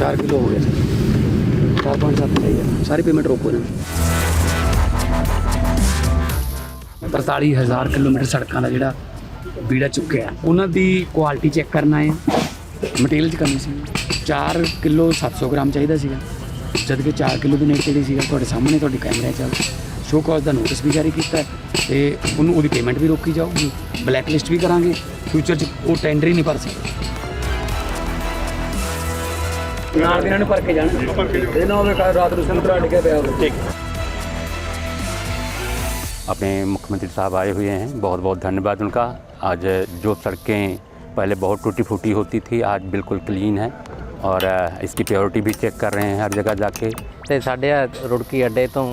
4 kilo ਹੋ ਗਿਆ sir 4 5 7 ਚਾਹੀਦਾ ਸਾਰੀ ਪੇਮੈਂਟ ਰੋਕੋ ਨਾ। 45000 ਕਿਲੋਮੀਟਰ ਸੜਕਾਂ ਦਾ ਜਿਹੜਾ ਬੀੜਾ ਚੁੱਕਿਆ ਉਹਨਾਂ ਦੀ ਕੁਆਲਿਟੀ ਚੈੱਕ ਕਰਨਾ ਹੈ। ਮਟੀਰੀਅਲ ਚ ਕਰਨੀ ਸੀ। 4 ਕਿਲੋ 700 ਗ੍ਰਾਮ ਚਾਹੀਦਾ ਸੀਗਾ। ਜਦ ਕਿ 4 ਕਿਲੋ ਦੇ ਨੇੜੇ ਤੇੜੇ ਸੀਗਾ। ਤੁਹਾਡੇ ਸਾਹਮਣੇ ਤੁਹਾਡੇ ਕੈਮਰੇ ਚੱਲ ਸ਼ੋ ਕਾਜ਼ ਦਾ ਨੋਟਿਸ ਵੀ ਜਾਰੀ ਕੀਤਾ ਹੈ ਤੇ ਉਹਨੂੰ ਉਹਦੀ ਪੇਮੈਂਟ ਵੀ ਰੋਕੀ ਜਾਊਗੀ। ਬਲੈਕ ਲਿਸਟ ਵੀ ਕਰਾਂਗੇ। ਫਿਊਚਰ 'ਚ ਉਹ ਟੈਂਡਰ ਹੀ ਨਹੀਂ ਭਰ ਸਕਦਾ। ਨਾਲ ਦੇ ਇਹਨਾਂ ਨੂੰ ਭਰ ਕੇ ਜਾਣਾ ਇਹ ਨਾ ਹੋਵੇ ਕੱਲ੍ਹ ਰਾਤ ਨੂੰ ਸੰਤਰਾ ਅੜ ਕੇ ਪਿਆ ਹੋਵੇ अपने मुख्यमंत्री साहब आए हुए हैं बहुत बहुत धन्यवाद उनका आज जो सड़कें पहले बहुत टूटी फूटी होती थी आज बिल्कुल क्लीन है और अ, इसकी प्योरिटी भी चेक कर रहे हैं हर जगह जाके ਤੇ ਸਾਡੇ ਆ ਰੁੜਕੀ ਅੱਡੇ ਤੋਂ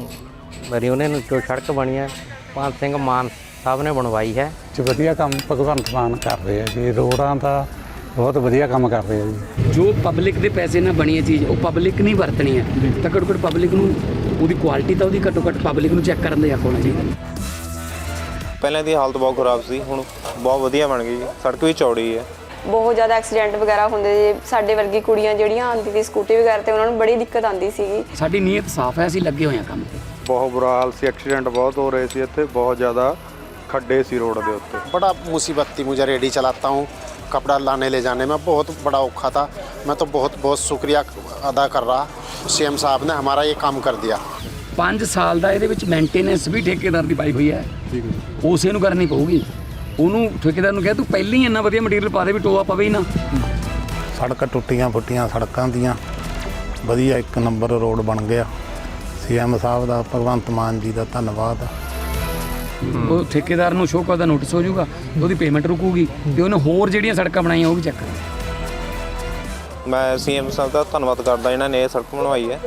ਰਿਊਨੇ ਨੂੰ ਜੋ ਸੜਕ ਬਣੀ ਹੈ ਪਾਨ ਸਿੰਘ ਮਾਨ ਸਾਹਿਬ ਨੇ ਬਣਵਾਈ ਹੈ ਚ ਵਧੀਆ ਕੰਮ ਭਗਵੰਤ ਮਾਨ ਕਰ ਰਹੇ ਆ ਜੀ ਰੋਡਾਂ ਦਾ ਬਹੁਤ ਵਧੀਆ ਕੰਮ ਕਰ ਰਹੇ ਆ ਜੀ ਜੋ ਪਬਲਿਕ ਦੇ ਪੈਸੇ ਨਾਲ ਬਣੀ ਹੈ ਚੀਜ਼ ਉਹ ਪਬਲਿਕ ਨਹੀਂ ਵਰਤਣੀ ਹੈ ਤਾਂ ਘੱਟੋ ਘੱਟ ਪਬਲਿਕ ਨੂੰ ਉਹਦੀ ਕੁਆਲਿਟੀ ਤਾਂ ਉਹਦੀ ਘੱਟੋ ਘੱਟ ਪਬਲਿਕ ਨੂੰ ਚੈੱਕ ਕਰਨ ਦਾ ਹੱਕ ਹੋਣਾ ਚਾਹੀਦਾ ਪਹਿਲਾਂ ਦੀ ਹਾਲਤ ਬਹੁਤ ਖਰਾਬ ਸੀ ਹੁਣ ਬਹੁਤ ਵਧੀਆ ਬਣ ਗਈ ਜੀ ਸੜਕ ਵੀ ਚੌੜੀ ਹੈ ਬਹੁਤ ਜ਼ਿਆਦਾ ਐਕਸੀਡੈਂਟ ਵਗੈਰਾ ਹੁੰਦੇ ਜੀ ਸਾਡੇ ਵਰਗੀ ਕੁੜੀਆਂ ਜਿਹੜੀਆਂ ਆਉਂਦੀ ਸੀ ਸਕੂਟੀ ਵਗੈਰਾ ਤੇ ਉਹਨਾਂ ਨੂੰ ਬੜੀ ਦਿੱਕਤ ਆਉਂਦੀ ਸੀਗੀ ਸਾਡੀ ਨੀਅਤ ਸਾਫ਼ ਹੈ ਅਸੀਂ ਲੱਗੇ ਹੋਏ ਹਾਂ ਕੰਮ ਤੇ ਬਹੁਤ ਬੁਰਾ ਹਾਲ ਸੀ ਐਕਸੀਡੈਂਟ ਬਹੁਤ ਹੋ ਰਹੇ ਸੀ ਇੱਥੇ ਬਹੁਤ ਜ਼ਿਆਦਾ ਖੱਡੇ ਸੀ ਰੋਡ ਦੇ ਉੱਤੇ बड़ा मुसीबत थी मुझे रेडी चलाता हूँ कपड़ा लाने ले जाने में बहुत बड़ा औखा था मैं तो बहुत बहुत शुक्रिया अदा कर रहा सीएम साहब ने हमारा ये काम कर दिया 5 ਸਾਲ ਦਾ ਇਹਦੇ ਵਿੱਚ ਮੇਨਟੇਨੈਂਸ ਵੀ ਠੇਕੇਦਾਰ ਦੀ ਪਾਈ ਹੋਈ ਹੈ ਉਸੇ ਨੂੰ ਕਰਨੀ ਪਊਗੀ ਉਹਨੂੰ ਠੇਕੇਦਾਰ ਨੂੰ ਕਿਹਾ ਤੂੰ ਪਹਿਲਾਂ ਹੀ ਇੰਨਾ ਵਧੀਆ ਮਟੀਰੀਅਲ ਪਾ ਦੇ ਵੀ ਟੋਆ ਪਵੇ ਹੀ ਨਾ ਸੜਕ ਟੁੱਟੀਆਂ ਫੁੱਟੀਆਂ ਸੜਕਾਂ ਦੀਆਂ ਵਧੀਆ ਇੱਕ ਨੰਬਰ ਰੋਡ ਬਣ ਗਿਆ ਸੀਐਮ ਸਾਹਿਬ ਦਾ ਭਗਵੰਤ ਮਾਨ ਜੀ ਦਾ ਧੰਨਵਾਦ ਉਹ ਠੇਕੇਦਾਰ ਨੂੰ ਸ਼ੋਅ ਦਾ ਨੋਟਿਸ ਹੋ ਜਾਊਗਾ, ਉਹਦੀ ਪੇਮੈਂਟ ਰੁਕੂਗੀ ਤੇ ਉਹਨੇ ਹੋਰ ਜਿਹੜੀਆਂ ਸੜਕਾਂ ਬਣਾਈਆਂ ਉਹ ਵੀ ਚੈੱਕ ਕਰਾਂਗੇ ਮੈਂ ਸੀਐਮ ਸਾਹਿਬ ਦਾ ਧੰਨਵਾਦ ਕਰਦਾ, ਇਹਨਾਂ ਨੇ ਇਹ ਸੜਕ ਬਣਵਾਈ ਹੈ।